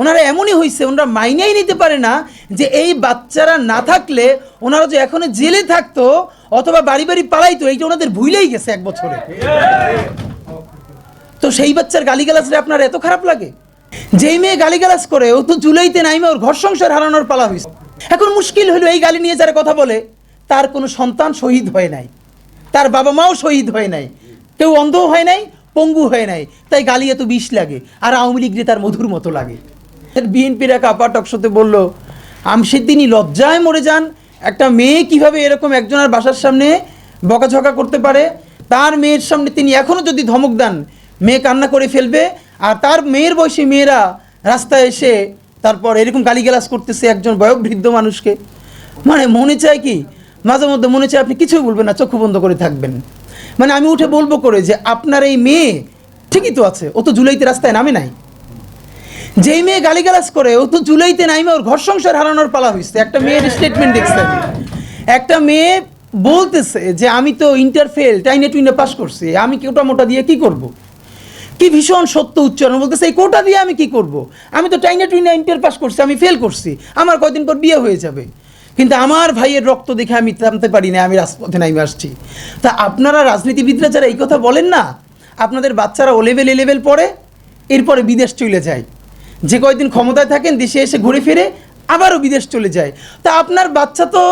ওনারা এমনই হয়েছে ওনারা মাইনেই নিতে পারে না যে এই বাচ্চারা না থাকলে ওনারা যে এখনও জেলে থাকতো অথবা বাড়ি বাড়ি পালাইতো, এইটা ওনাদের ভুলেই গেছে এক বছরে। তো সেই বাচ্চার গালিগালাজরে আপনার এত খারাপ লাগে? যেই মেয়ে গালিগালাজ করে, ও তো জুলাইতে নাইমে ওর ঘর সংসার হারানোর পালা হয়েছে এখন মুশকিল হলো এই গালি নিয়ে যারা কথা বলে, তার কোনো সন্তান শহীদ হয় নাই। তার বাবা মাও শহীদ হয় নাই। কেউ অন্ধ হয় নাই, পঙ্গু হয় নাই। তাই গালি এত বিষ লাগে, আর আওয়ামী লীগ তার মধুর মতো লাগে। বিএনপির এক আপা টকশোতে বলল আমসে তিনি লজ্জায় মরে যান। একটা মেয়ে কীভাবে এরকম একজনের বাসার সামনে বকাঝকা করতে পারে? তার মেয়ের সামনে তিনি এখনও যদি ধমক দেন, মেয়ে কান্না করে ফেলবে। আর তার মেয়ের বয়সী মেয়েরা রাস্তায় এসে তারপর এরকম গালিগালাজ করতেছে একজন বয়োবৃদ্ধ মানুষকে। মানে মনে চায় কি, মাঝে মধ্যে মনে চায় আপনি কিছুই বলবেন না, চক্ষু বন্ধ করে থাকবেন। মানে আমি উঠে বলব করে যে, আপনার এই মেয়ে ঠিকই তো আছে, ও তো জুলাইতে রাস্তায় নামে নাই। যেই মেয়ে গালিগালাজ করে, ও তো জুলাইতে নাইমে ওর ঘর সংসার হারানোর পালা হয়েছে একটা মেয়ের স্টেটমেন্ট দেখছে একটা মেয়ে বলতেছে যে, আমি তো ইন্টার ফেল টাইনে টুইনে পাস করছি, আমি কোটা মোটা দিয়ে কি করব। কি ভীষণ সত্য উচ্চারণ বলতেছে, এই কোটা দিয়ে আমি কি করব। আমি তো টাইনে টুইনে ইন্টার পাস করছি, আমি ফেল করছি, আমার কয়দিন পর বিয়ে হয়ে যাবে। কিন্তু আমার ভাইয়ের রক্ত দেখে আমি থামতে পারি না আমি রাজপথে নাইমে আসছি। তা আপনারা রাজনীতিবিদরা যারা এই কথা বলেন না, আপনাদের বাচ্চারা ও লেভেল এ লেভেল পড়ে, এরপরে বিদেশ চলে যায়। যে কয়দিন ক্ষমতায় থাকেন, দেশে এসে ঘুরে ফিরে আবারও বিদেশ চলে যায়। তা আপনার বাচ্চা তো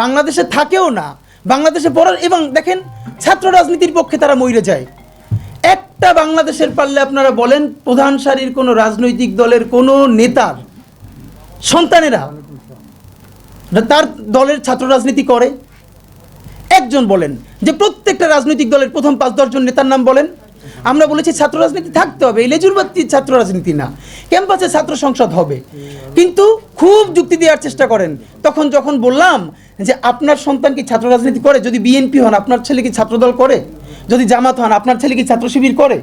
বাংলাদেশে থাকেও না। বাংলাদেশে পড়ার, এবং দেখেন, ছাত্র রাজনীতির পক্ষে তারা মইরে যায়। একটা বাংলাদেশের পারলে আপনারা বলেন, প্রধান সারির কোনো রাজনৈতিক দলের কোনো নেতার সন্তানেরা তার দলের ছাত্র রাজনীতি করে? একজন বলেন যে প্রত্যেকটা রাজনৈতিক দলের প্রথম পাঁচ দশজন নেতার নাম বলেন? আমরা বলেছি ছাত্র রাজনীতি থাকতে হবে, এই লেজুরবাদী ছাত্র রাজনীতি না। ক্যাম্পাসে ছাত্র সংসদ হবে। কিন্তু খুব যুক্তি দেওয়ার চেষ্টা করেন। তখন যখন বললাম যে আপনার সন্তান কি ছাত্র রাজনীতি করে? যদি বিএনপি হন, আপনার ছেলে কি ছাত্রদল করে? যদি জামাত হন, আপনার ছেলে কি ছাত্র শিবির করে?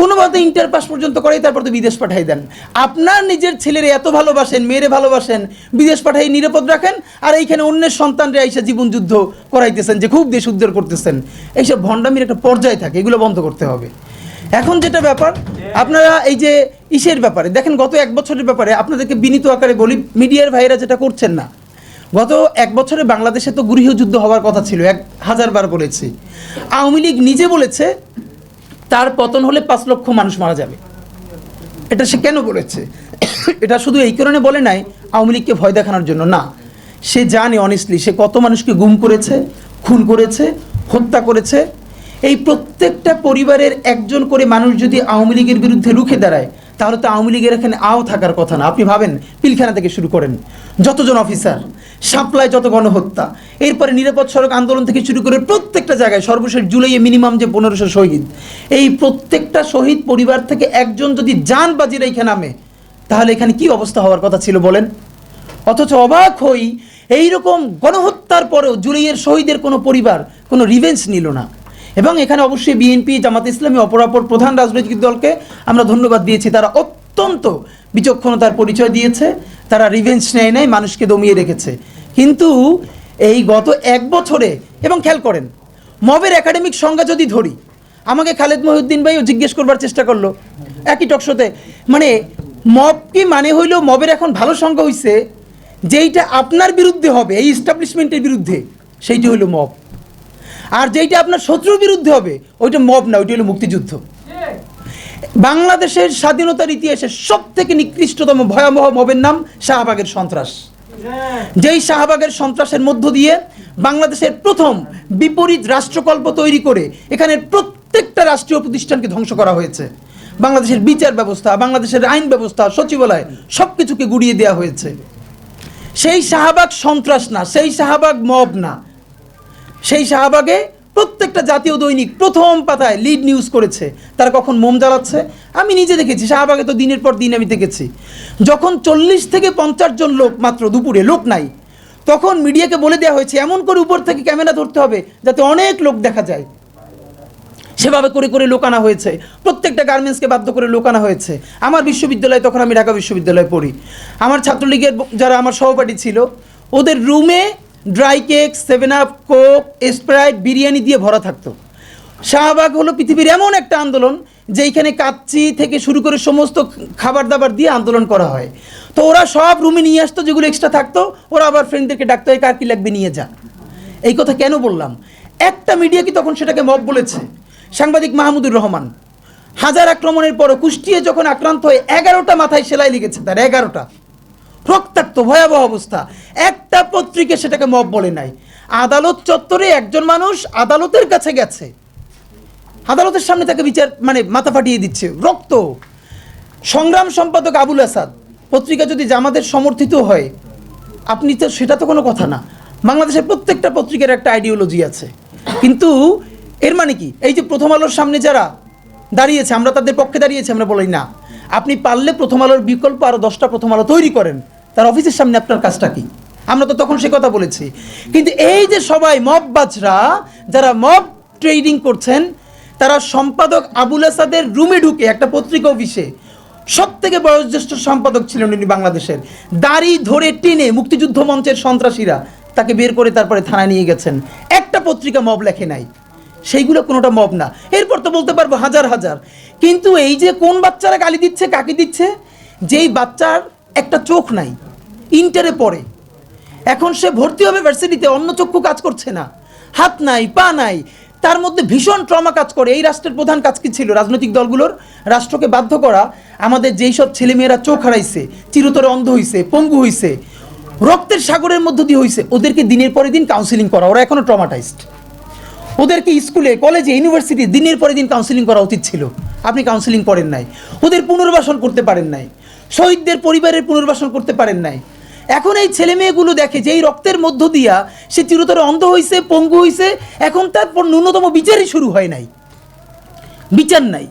কোনোভাবে ইন্টার পাস পর্যন্ত করে তারপর তো বিদেশ পাঠাই দেন। আপনার নিজের ছেলের এত ভালোবাসেন, মেয়েরে ভালোবাসেন, বিদেশ পাঠাই নিরাপদ রাখেন, আর এইখানে অন্যের সন্তানরা এসে জীবন যুদ্ধ করাইতেছেন, যে খুব দেশ উদ্ধার করতেছেন। এইসব ভণ্ডামির একটা পর্যায় থাকে, এগুলো বন্ধ করতে হবে। এখন যেটা ব্যাপার, আপনারা এই যে ইসের ব্যাপারে, দেখেন গত এক বছরের ব্যাপারে আপনাদেরকে বিনীত আকারে বলি মিডিয়ার ভাইয়েরা যেটা করছেন না। গত এক বছরে বাংলাদেশে তো গৃহযুদ্ধ হওয়ার কথা ছিল, এক হাজারবার বলেছি। আওয়ামী লীগ নিজে বলেছে তার পতন হলে পাঁচ লক্ষ মানুষ মারা যাবে। এটা সে কেন বলেছে এটা শুধু এই কারণে বলে নাই, আওয়ামী লীগকে ভয় দেখানোর জন্য না। সে জানে অনেস্টলি সে কত মানুষকে গুম করেছে, খুন করেছে, হত্যা করেছে। এই প্রত্যেকটা পরিবারের একজন করে মানুষ যদি আওয়ামী লীগের বিরুদ্ধে রুখে দাঁড়ায়, তাহলে তো আওয়ামী লীগের এখানে আও থাকার কথা না। আপনি ভাবেন, পিলখানা থেকে শুরু করেন। যতজন অফিসার সাপ্লায় যত গণহত্যা। এরপরে নিরাপদ সড়ক আন্দোলন থেকে শুরু করে প্রত্যেকটা জায়গায় সর্বশেষ জুলাইয়ে মিনিমাম যে পনেরোশো শহীদ, এই প্রত্যেকটা শহীদ পরিবার থেকে একজন যদি যান বাজির এইখানে নামে, তাহলে এখানে কি অবস্থা হওয়ার কথা ছিল বলেন? অথচ অবাক হই, এইরকম গণহত্যার পরেও জুলাইয়ের শহীদের কোনো পরিবার কোনো রিভেঞ্জ নিল না। এবং এখানে অবশ্যই বিএনপি, জামাত ইসলামী অপরাপর প্রধান রাজনৈতিক দলকে আমরা ধন্যবাদ দিয়েছি, তারা অত্যন্ত বিচক্ষণতার পরিচয় দিয়েছে। তারা রিভেঞ্জ নেয় নাই, মানুষকে দমিয়ে রেখেছে। কিন্তু এই গত এক বছরে, এবং খেয়াল করেন, মবের একাডেমিক সংজ্ঞা যদি ধরি, আমাকে খালেদ মহিউদ্দিন ভাইও জিজ্ঞেস করবার চেষ্টা করল। একই টকশোতে মানে মব কি মানে হইল, মবের এখন ভালো সংজ্ঞা হইছে, যেইটা আপনার বিরুদ্ধে হবে, এই ইস্টাবলিশমেন্টের বিরুদ্ধে, সেইটা হইল মব। আর যেইটা আপনার শত্রুর বিরুদ্ধে হবে, ওইটা মব না, ওইটা হলো মুক্তিযুদ্ধ। বাংলাদেশের স্বাধীনতার ইতিহাসে সব থেকে নিকৃষ্টতম ভয়াবহ মবের নাম শাহবাগের সন্ত্রাস। যেই শাহবাগের সন্ত্রাসের মধ্য দিয়ে বাংলাদেশের প্রথম বিপরীত রাষ্ট্রকল্প তৈরি করে এখানে প্রত্যেকটা রাষ্ট্রীয় প্রতিষ্ঠানকে ধ্বংস করা হয়েছে। বাংলাদেশের বিচার ব্যবস্থা, বাংলাদেশের আইন ব্যবস্থা, সচিবালয় সব কিছুকে গুড়িয়ে দেওয়া হয়েছে। সেই শাহবাগ সন্ত্রাস না, সেই শাহবাগ মব না। সেই শাহবাগে প্রত্যেকটা জাতীয় দৈনিক প্রথম পাতায় লিড নিউজ করেছে। তারা কখন মোম জ্বালাচ্ছে? আমি নিজে দেখেছি, শাহবাগে তো দিনের পর দিন আমি দেখেছি। যখন চল্লিশ থেকে পঞ্চাশ জন লোক মাত্র দুপুরে, লোক নাই, তখন মিডিয়াকে বলে দেওয়া হয়েছে, এমন করে উপর থেকে ক্যামেরা ধরতে হবে যাতে অনেক লোক দেখা যায়। সেভাবে করে করে লোক আনা হয়েছে। প্রত্যেকটা গার্মেন্টসকে বাধ্য করে লোক আনা হয়েছে। আমার বিশ্ববিদ্যালয়ে তখন আমি ঢাকা বিশ্ববিদ্যালয়ে পড়ি। আমার ছাত্রলীগের যারা আমার সহপাঠী ছিল, ওদের রুমে dry cake seven up Coke Sprite biryani দিয়ে ভরা থাকতো। শাহবাগ হলো পৃথিবীর এমন একটা আন্দোলন যে এইখানে কাচ্চি থেকে শুরু করে সমস্ত খাবার দাবার দিয়ে আন্দোলন করা হয়। তো ওরা সব রুমে নিয়ে আসতো, যেগুলো এক্সট্রা থাকতো, ওরা আবার ফ্রেন্ডদেরকে ডাকতো, "এই কার কি লাগবে, নিয়ে যা। এই কথা কেন বললাম? একটা মিডিয়া কি তখন সেটাকে মব বলেছে? সাংবাদিক মাহমুদুর রহমান। হাজার আক্রমণের পরও কুষ্টিয়ে যখন আক্রান্ত হয়ে এগারোটা মাথায় সেলাই লেগেছে তার, এগারোটা। রক্তাক্ত ভয়াবহ অবস্থা। একটা পত্রিকা সেটাকে মব বলে নাই। আদালত চত্বরে একজন মানুষ আদালতের কাছে গেছে। আদালতের সামনে তাকে বিচার মানে মাথা ফাটিয়ে দিচ্ছে। রক্ত। সংগ্রাম সম্পাদক আবুল আসাদ পত্রিকা যদি জামাতের সমর্থিত হয়, আপনি তো, সেটা তো কোনো কথা না। বাংলাদেশের প্রত্যেকটা পত্রিকার একটা আইডিওলজি আছে। কিন্তু এর মানে কি? এই যে প্রথম আলোর সামনে যারা দাঁড়িয়েছে, আমরা তাদের পক্ষে দাঁড়িয়েছি, আমরা বলি না। আপনি পারলে প্রথম আলোর বিকল্প আরও দশটা প্রথম আলো তৈরি করেন। তার অফিসের সামনে আপনার কাজটা কি? আমরা তো তখন সে কথা বলেছি। কিন্তু এই যে সবাই মব বাজরা, যারা মব ট্রেডিং করছেন, তারা সম্পাদক আবুল আসাদের রুমে ঢুকে একটা পত্রিকা অফিসে সব থেকে বয়োজ্যেষ্ঠ সম্পাদক ছিলেন উনি বাংলাদেশের। দাড়ি ধরে টেনে মুক্তিযুদ্ধ মঞ্চের সন্ত্রাসীরা তাকে বের করে তারপরে থানায় নিয়ে গেছেন। একটা পত্রিকা মব লেখে নাই। সেইগুলো কোনোটা মব না। এরপর তো বলতে পারব হাজার হাজার। কিন্তু এই যে কোন বাচ্চারা গালি দিচ্ছে, কাকে দিচ্ছে, যেই বাচ্চার একটা চোখ নাই, ইন্টারে পড়ে। এখন সে ভর্তি হবে ভার্সিটিতে অন্য চক্ষু কাজ করছে না। হাত নাই, পা নাই, তার মধ্যে ভীষণ ট্রমা কাজ করে। এই রাষ্ট্রের প্রধান কাজ কি ছিল? রাজনৈতিক দলগুলোর রাষ্ট্রকে বাধ্য করা। আমাদের যেই সব ছেলেমেয়েরা চোখ হারাইছে, চিরতরে অন্ধ হইছে, পঙ্গু হইছে, রক্তের সাগরের মধ্য দিয়ে হইছে, ওদেরকে দিনের পরে দিন কাউন্সিলিং করা। ওরা এখনও ট্রমাটাইজড ওদেরকে স্কুলে, কলেজে, ইউনিভার্সিটি দিনের পরে দিন কাউন্সিলিং করা উচিত ছিল। আপনি কাউন্সিলিং করেন নাই। ওদের পুনর্বাসন করতে পারেন নাই। শহীদদের পরিবারের পুনর্বাসন করতে পারেন নাই। এখন এই ছেলে মেয়েগুলো দেখে যে এই রক্তের মধ্য দিয়া সে চিরতরে অন্ধ হয়েছে পঙ্গু হয়েছে এখন তারপর ন্যূনতম বিচারই শুরু হয় নাই। বিচার নাই।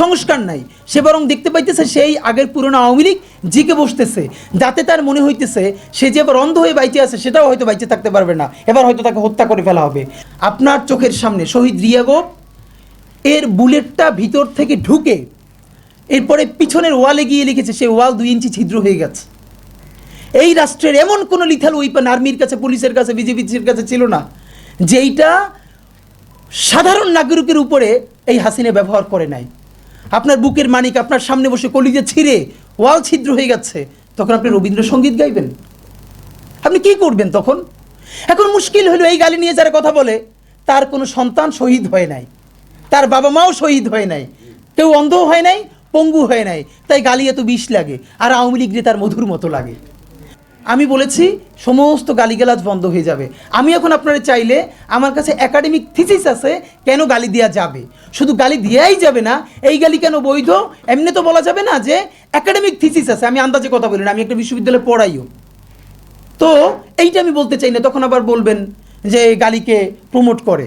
সংস্কার নাই। সে বরং দেখতে পাইতেছে সেই আগের পুরনো আওয়ামী লীগ জিকে বসতেছে। যাতে তার মনে হইতেছে সে যে এবার অন্ধ হয়ে বাইচে আছে, সেটাও হয়তো বাইচে থাকতে পারবে না। এবার হয়তো তাকে হত্যা করে ফেলা হবে। আপনার চোখের সামনে শহীদ রিয়াগো এর বুলেটটা ভিতর থেকে ঢুকে এরপরে পিছনের ওয়ালে গিয়ে লিখেছে সেই ওয়াল দুই ইঞ্চি ছিদ্র হয়ে গেছে। এই রাষ্ট্রের এমন কোনো লিথাল ওয়েপন আর্মির কাছে, পুলিশের কাছে বিজেপির কাছে ছিল না, যেইটা সাধারণ নাগরিকের উপরে এই হাসিনে ব্যবহার করে নাই। আপনার বুকের মানিক আপনার সামনে বসে কলিজে ছিঁড়ে ওয়াল ছিদ্র হয়ে গেছে। তখন আপনি রবীন্দ্রসঙ্গীত গাইবেন। আপনি কি করবেন তখন? এখন মুশকিল হলো এই গালি নিয়ে যারা কথা বলে, তার কোনো সন্তান শহীদ হয় নাই। তার বাবা মাও শহীদ হয় নাই। কেউ অন্ধ হয় নাই, পঙ্গু হয় নাই। তাই গালি এত বিষ লাগে, আর আওয়ামী লীগ নেতার মধুর মতো লাগে। আমি বলেছি সমস্ত গালিগালাজ বন্ধ হয়ে যাবে। আমি এখন আপনারা চাইলে আমার কাছে একাডেমিক থিসিস আছে কেন গালি দেওয়া যাবে? শুধু গালি দেওয়াই যাবে না, এই গালি কেন বৈধ? এমনি তো বলা যাবে না যে একাডেমিক থিসিস আছে। আমি আন্দাজে কথা বলি না, আমি একটা বিশ্ববিদ্যালয়ে পড়াইও। তো এইটা আমি বলতে চাই না, তখন আবার বলবেন যে গালিকে প্রমোট করে।